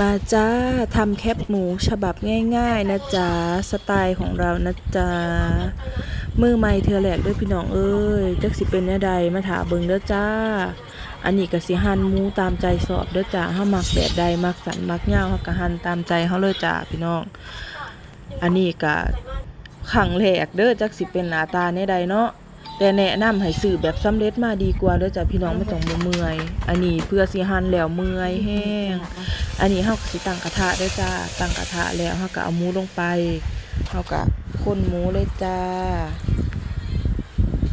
มาจ้าทำแคบหมูฉบับง่าย ๆ นะจ๊ะสไตล์ของเรานะจ๊ะมือไม่เธอแหลกด้วยพี่น้องเอ้ยจักสิเป็นแน่ใดมาถาเบิงเด้อจ้า อันนี้ก็สิหันหมูตามใจสอบเด้อจ้าเฮามักแบบใดมักสันมักยาวเฮาก็หั่นตามใจเฮาเลยจ้าพี่น้อง อันนี้ก็ขังแหลกเด้อจักสิเป็นหน้าตาแน่ใดเนาะ แต่แนะนำให้ซื้อแบบสำเร็จมาดีกว่าเด้อจ้าพี่น้องไม่ต้องเมื่อย อันนี้เพื่อสิหั่นแล้วเมื่อยแห้ง อันนี้เฮาก็สิตั้งกระทะได้จ้าตั้งกระทะแล้วเฮาก็เอาหมูลงไปเฮาก็คนหมูเลยจ้า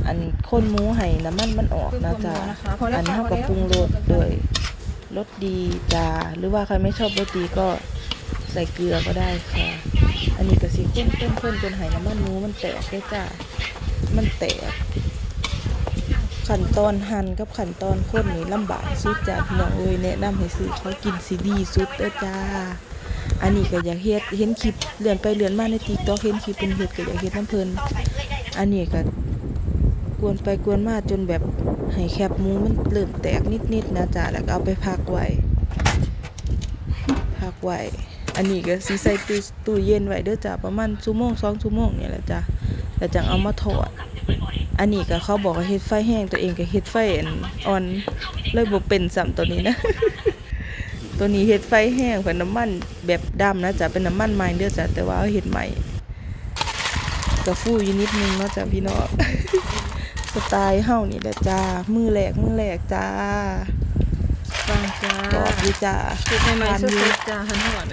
อันคนหมูให้น้ำมันมันออกนะจ้าอันนี้เฮาก็ปรุงรสด้วยรสดีจ้าหรือว่าใครไม่ชอบรสดีก็ใส่เกลือก็ได้ค่ะ อันนี้ก็สิข้นข้นข้นจนให้น้ำมันหมูมันแตกได้จ้า มันแตก ขั้นตอนหั่นกับขั้นตอนคนนี่ลำบากสุดจ้าพี่น้องเอ้ยแนะนำให้ซื้อเขากินซีดีสุดเด้อจ้า อันนี้ก็อยากเฮ็ดเห็นคลิปเลื่อนไปเลื่อนมาใน TikTok เห็นคลิปเป็นเฮ็ดก็อยากเฮ็ดน้ำเพิ่นอันนี้ก็กวนไปกวนมาจนแบบให้แคบหมูมันเริ่มแตกนิดๆนะจ้าแล้วก็เอาไปพักไว้พักไว้อันนี้ก็สิใส่ตู้ตู้เย็นไว้เด้อจ้าประมาณชั่วโมงสองชั่วโมงนี่แหละจ้าแล้วจังเอามาทอด อันนี้ก็เขาบอกว่าเฮ็ดไฟแห้งตัวเองก็เฮ็ดไฟอันอ่อนเลยบ่เป็นซ้ำตัวนี้นะ ตัวนี้เฮ็ดไฟแห้งเพิ่นน้ำมันแบบดำนะจ๊ะเป็นน้ำมันใหม่เด้อจ้ะแต่ว่าเอาเฮ็ดใหม่ก็ฟูอยู่นิดนึงเนาะจ้ะพี่น้องสไตล์เฮานี่แหละจ้ามือแหลกมือแหลกจ้าฟังจ้ากรอบดีจ้าคือใหม่ทานๆสุอยู่ดๆจ้าหันหอน